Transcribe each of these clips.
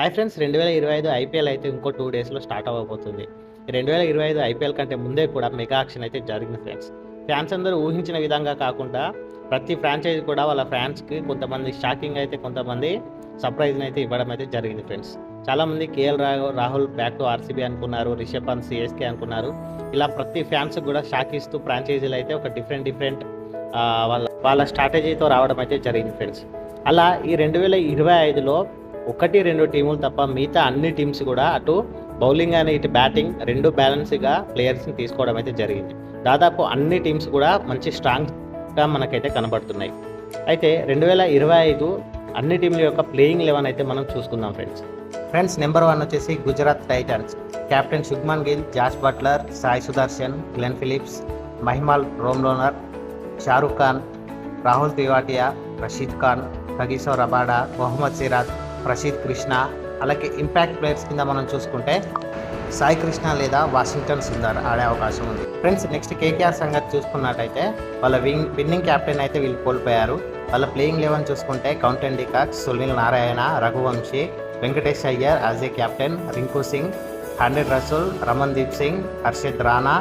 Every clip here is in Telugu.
హాయ్ ఫ్రెండ్స్ రెండు వేల ఇరవై ఐదు ఐపీఎల్ అయితే ఇంకో టూ డేస్లో స్టార్ట్ అవ్వబోతుంది. రెండు వేల ఇరవై ఐదు ఐపీఎల్ కంటే ముందే కూడా మెగా యాక్షన్ అయితే జరిగింది ఫ్రెండ్స్. ఫ్యాన్స్ అందరూ ఊహించిన విధంగా కాకుండా ప్రతి ఫ్రాంచైజీ కూడా వాళ్ళ ఫ్యాన్స్కి కొంతమంది షాకింగ్ అయితే కొంతమంది సర్ప్రైజ్ని అయితే ఇవ్వడం అయితే జరిగింది ఫ్రెండ్స్. చాలామంది KL Rahul Rahul back to RCB అనుకున్నారు రిషబ్ పంత్ సిఎస్కే అనుకున్నారు. ఇలా ప్రతి ఫ్యాన్స్ కూడా షాక్ ఇస్తూ ఫ్రాంచైజీలు అయితే ఒక డిఫరెంట్ డిఫరెంట్ వాళ్ళ వాళ్ళ స్ట్రాటజీతో రావడం అయితే జరిగింది ఫ్రెండ్స్. అలా ఈ రెండు వేల ఇరవై ఐదులో ఒకటి రెండు టీములు తప్ప మిగతా అన్ని టీమ్స్ కూడా అటు బౌలింగ్ అని ఇటు బ్యాటింగ్ రెండు బ్యాలెన్స్గా ప్లేయర్స్ని తీసుకోవడం అయితే జరిగింది. దాదాపు అన్ని టీమ్స్ కూడా మంచి స్ట్రాంగ్గా మనకైతే కనబడుతున్నాయి. అయితే రెండు వేల ఇరవై ఐదు అన్ని టీంల యొక్క ప్లేయింగ్ లెవెన్ అయితే మనం చూసుకుందాం ఫ్రెండ్స్. ఫ్రెండ్స్ నెంబర్ వన్ వచ్చేసి Gujarat Titans. Captain Shubman Gill Jos Buttler Sai Sudharsan Glenn Phillips Mahipal Lomror Shahrukh Khan Rahul Tewatia Rashid Khan Kagiso Rabada Mohammed Siraj Prasidh Krishna అలాగే ఇంపాక్ట్ ప్లేయర్స్ కింద మనం చూసుకుంటే సాయి కృష్ణ లేదా వాషింగ్టన్ సుందర్ ఆడే అవకాశం ఉంది. ఫ్రెండ్స్ నెక్స్ట్ కేకేఆర్ సంగతి చూసుకున్నట్టయితే వాళ్ళ విన్ విన్నింగ్ క్యాప్టెన్ అయితే వీళ్ళు కోల్పోయారు. వాళ్ళ ప్లేయింగ్ లెవెన్ చూసుకుంటే Quinton de Kock Sunil Narayana Raghuvanshi Venkatesh Iyer as a captain Rinku Singh Andre Russell Ramandeep Singh Harshit Rana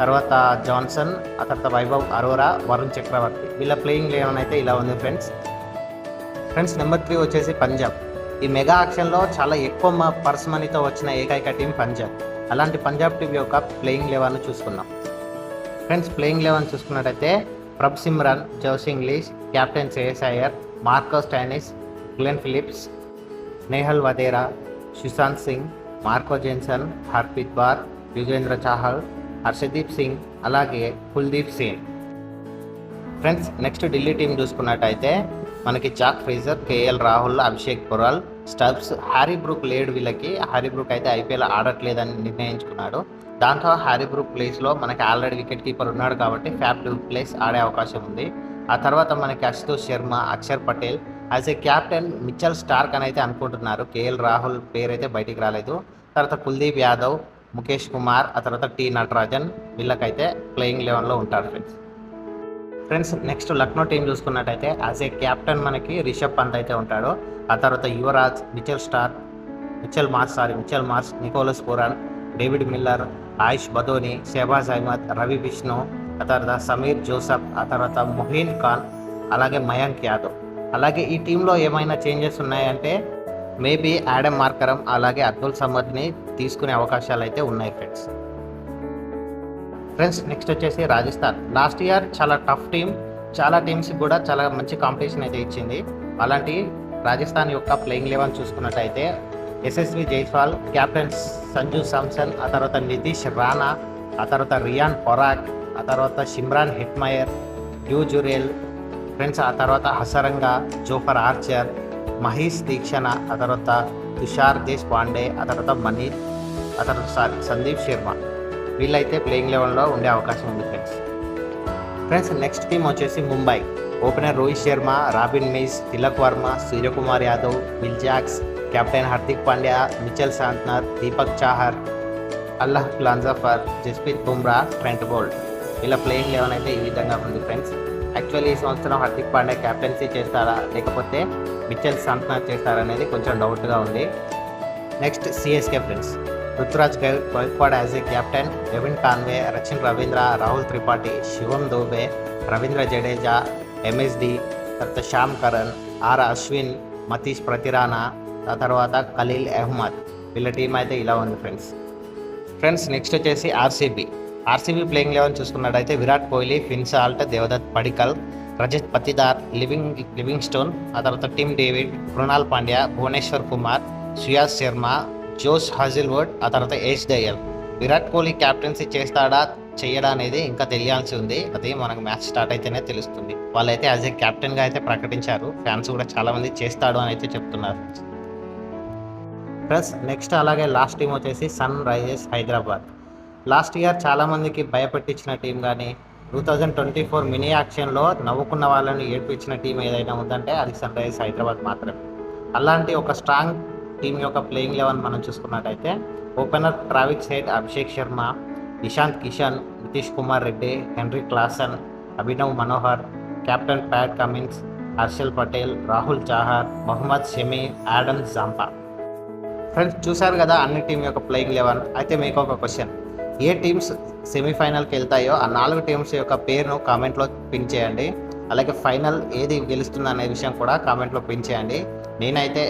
తర్వాత జాన్సన్ ఆ తర్వాత వైభవ్ అరోరా వరుణ్ చక్రవర్తి వీళ్ళ ప్లేయింగ్ లెవెన్ అయితే ఇలా ఉంది ఫ్రెండ్స్ ఫ్రెండ్స్ నెంబర్ త్రీ వచ్చేసి పంజాబ్ ఈ మెగా ఆక్షన్లో చాలా ఎక్కువ మ- పర్స్ మనీతో వచ్చిన ఏకైక టీం పంజాబ్. అలాంటి పంజాబ్ టీం యొక్క ప్లేయింగ్ లెవెన్ చూసుకుందాం. ఫ్రెండ్స్ ప్లేయింగ్ లెవెన్ చూసుకున్నట్టయితే Prabhsimran Josh Inglis captain Shreyas Iyer Marcus Stoinis Glenn Phillips Nehal Wadhera Sushant Singh Marco Jansen Harpreet Brar Yuzvendra Chahal Arshdeep Singh అలాగే Kuldeep Singh friends next Delhi team చూసుకున్నట్టయితే మనకి Jake Fraser KL Rahul Abhishek Porel Stubbs Harry Brook లేడు వీళ్ళకి. హ్యారీ బ్రూక్ అయితే ఐపీఎల్ ఆడట్లేదని నిర్ణయించుకున్నాడు. దాంతో హ్యారీ బ్రూక్ ప్లేస్లో మనకి ఆల్రెడీ వికెట్ కీపర్ ఉన్నాడు కాబట్టి ఫ్యాప్ ప్లేస్ ఆడే అవకాశం ఉంది. ఆ తర్వాత మనకి Ashutosh Sharma Axar Patel. As a captain Mitchell Starc అని అయితే అనుకుంటున్నారు. కేఎల్ రాహుల్ పేరు అయితే బయటికి రాలేదు. తర్వాత కుల్దీప్ యాదవ్ ముఖేష్ కుమార్ ఆ తర్వాత టి నటరాజన్ వీళ్ళకైతే ప్లేయింగ్ లెవెన్లో ఉంటారు friends. Friends next Lucknow team చూసుకున్నట్టయితే యాజ్ ఏ క్యాప్టెన్ మనకి రిషబ్ పంత్ అయితే ఉంటాడు. ఆ తర్వాత Yuvraj Mitchell Starc Mitchell Marsh sorry Mitchell Marsh Nicholas Pooran David Miller Ayush Badoni Shahbaz Ahmed Ravi Bishnoi ఆ తర్వాత సమీర్ జోసఫ్ ఆ తర్వాత మొహీన్ ఖాన్ అలాగే మయాంక్ యాదవ్. అలాగే ఈ టీంలో ఏమైనా చేంజెస్ ఉన్నాయంటే మేబీ యాడమ్ మార్కరం అలాగే అబ్దుల్ సమద్ని తీసుకునే అవకాశాలు అయితే ఉన్నాయి ఫ్రెండ్స్ ఫ్రెండ్స్ నెక్స్ట్ వచ్చేసి రాజస్థాన్. లాస్ట్ ఇయర్ చాలా టఫ్ టీం చాలా టీమ్స్కి కూడా చాలా మంచి కాంపిటీషన్ అయితే ఇచ్చింది. అలాంటి రాజస్థాన్ యొక్క ప్లేయింగ్ లెవెన్ చూసుకున్నట్టయితే ఎస్ఎస్వి జైస్వాల్ కెప్టెన్ సంజు సామ్సన్ ఆ తర్వాత నితీష్ రాణా ఆ తర్వాత రియాన్ పొరాక్ ఆ తర్వాత Shimron Hetmyer Dhruv Jurel friends ఆ తర్వాత హసరంగా జోఫర్ ఆర్చర్ మహేష్ దీక్షణ ఆ తర్వాత తుషార్ దేశ్ పాండే ఆ తర్వాత మనీత్ ఆ తర్వాత సందీప్ శర్మ వీళ్ళైతే ప్లేయింగ్ లెవెల్లో ఉండే అవకాశం ఉంది ఫ్రెండ్స్ ఫ్రెండ్స్ నెక్స్ట్ టీం వచ్చేసి Mumbai. Opener Rohit Sharma Robin Minz Tilak Varma Suryakumar Yadav Will Jacks captain Hardik Pandya Mitchell Santner Deepak Chahar Allah Ghazanfar Jasprit Bumrah Trent Boult ఇలా ప్లేయింగ్ లెవెన్ అయితే ఈ విధంగా ఉంది ఫ్రెండ్స్ యాక్చువల్లీ ఈ సంవత్సరం హార్దిక్ పాండ్యా కెప్టెన్సీ చేస్తారా లేకపోతే మిచెల్ శాంత్నర్ చేస్తారా అనేది కొంచెం డౌట్గా ఉంది. Next CSK friends Ruturaj Gaikwad as a captain Devon Conway Rachin Ravindra Rahul Tripathi Shivam Dube Ravindra Jadeja MSD తర్వాత Sam Curran R Ashwin Matheesha Pathirana ఆ తర్వాత ఖలీల్ అహ్మద్ వీళ్ళ టీం అయితే ఇలా ఉంది ఫ్రెండ్స్ ఫ్రెండ్స్ నెక్స్ట్ వచ్చేసి ఆర్సీబీ ఆర్సీబీ ప్లేయింగ్ లెవెన్ చూసుకున్నట్టయితే Virat Kohli Phil Salt Devdutt Padikkal Rajat Patidar living Livingstone ఆ తర్వాత Tim David Krunal Pandya Bhuvneshwar Kumar Suyash Sharma Josh Hazlewood ఆ తర్వాత ఏష్ దయల్ విరాట్ కోహ్లీ క్యాప్టెన్సీ చేస్తాడా చేయడా అనేది ఇంకా తెలియాల్సి ఉంది. అది మనకు మ్యాచ్ స్టార్ట్ అయితేనే తెలుస్తుంది. వాళ్ళైతే యాజ్ ఏ కెప్టెన్గా అయితే ప్రకటించారు. ఫ్యాన్స్ కూడా చాలామంది చేస్తాడు అని అయితే చెప్తున్నారు. ప్లస్ నెక్స్ట్ అలాగే లాస్ట్ టీం వచ్చేసి Sunrisers Hyderabad. Last year చాలామందికి భయపెట్టించిన టీం కానీ two thousand twenty four mini యాక్షన్లో నవ్వుకున్న వాళ్ళని ఏడ్పించిన టీం ఏదైనా ఉందంటే అది సన్ రైజర్స్ హైదరాబాద్ మాత్రమే. అలాంటి ఒక స్ట్రాంగ్ టీం యొక్క ప్లేయింగ్ లెవెన్ మనం చూసుకున్నట్టయితే opener Travis Head Abhishek Sharma Ishan Kishan Nitish Kumar Reddy Heinrich Klaasen Abhinav Manohar captain Pat Cummins Harshal Patel Rahul Chahar Mohammed Shami Adam Zampa. Friends చూశారు కదా అన్ని టీం యొక్క ప్లేయింగ్ లెవెన్. అయితే మీకు ఒక క్వశ్చన్. ఏ టీమ్స్ సెమీఫైనల్కి వెళ్తాయో ఆ నాలుగు టీమ్స్ యొక్క పేరును కామెంట్లో పిన్ చేయండి. అలాగే ఫైనల్ ఏది గెలుస్తుంది అనే విషయం కూడా కామెంట్లో పిన్ చేయండి. నేనైతే